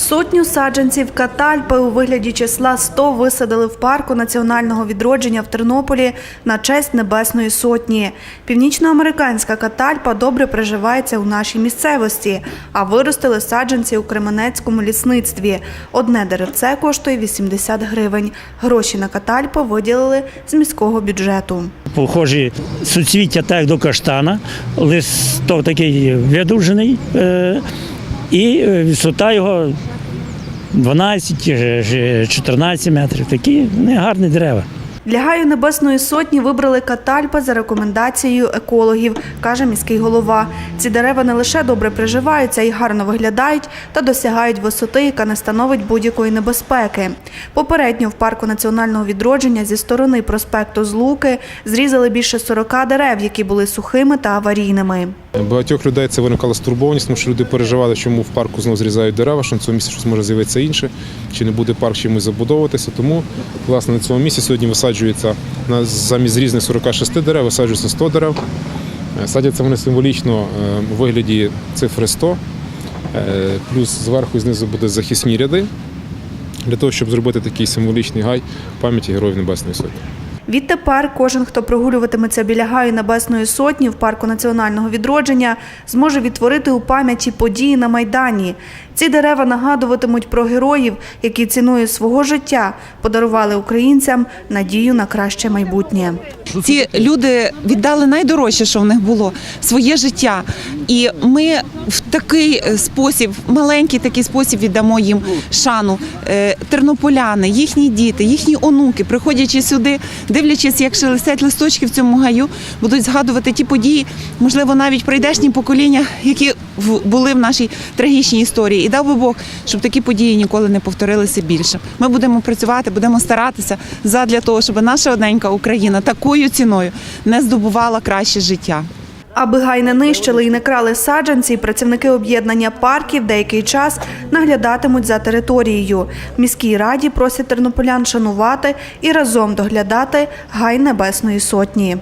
Сотню саджанців катальпи у вигляді числа 100 висадили в парку національного відродження в Тернополі на честь Небесної Сотні. Північноамериканська катальпа добре приживається у нашій місцевості, а виростили саджанці у Кременецькому лісництві. Одне деревце коштує 80 гривень. Гроші на катальпу виділили з міського бюджету. Похожі суцвіття так до каштана, листок такий видовжений, е, і е, висота його 12-14 метрів. Такі негарні дерева. Для гаю Небесної Сотні вибрали катальпа за рекомендацією екологів, каже міський голова. Ці дерева не лише добре приживаються і гарно виглядають, та досягають висоти, яка не становить будь-якої небезпеки. Попередньо в парку національного відродження зі сторони проспекту Злуки зрізали більше 40 дерев, які були сухими та аварійними. Багатьох людей це виникала стурбованість, тому що люди переживали, чому в парку знову зрізають дерева, що на цьому місці щось може з'явитися інше, чи не буде парк чимось забудовуватися. Тому власне на цьому місці сьогодні висаджується на замість різних 46 дерев, висаджується 100 дерев. Е, Садяться вони символічно е, у вигляді цифри 100, е, плюс зверху і знизу буде захисні ряди для того, щоб зробити такий символічний гай пам'яті Героїв Небесної Сотні. Відтепер кожен, хто прогулюватиметься біля гаю Небесної Сотні в парку національного відродження, зможе відтворити у пам'яті події на Майдані. Ці дерева нагадуватимуть про героїв, які ціною свого життя подарували українцям надію на краще майбутнє. Ці люди віддали найдорожче, що в них було своє життя. І ми в такий спосіб, маленький такий спосіб віддамо їм шану. Е, Тернополяни, їхні діти, їхні онуки, приходячи сюди, дивлячись, як шелестять листочки в цьому гаю, будуть згадувати ті події, можливо, навіть прийдешні покоління, які були в нашій трагічній історії. І дав би Бог, щоб такі події ніколи не повторилися більше. Ми будемо працювати, будемо старатися задля того, щоб наша одненька Україна такою ціною не здобувала краще життя. Аби гай не нищили і не крали саджанці, працівники об'єднання парків деякий час наглядатимуть за територією. Міській раді просять тернополян шанувати і разом доглядати гай Небесної Сотні.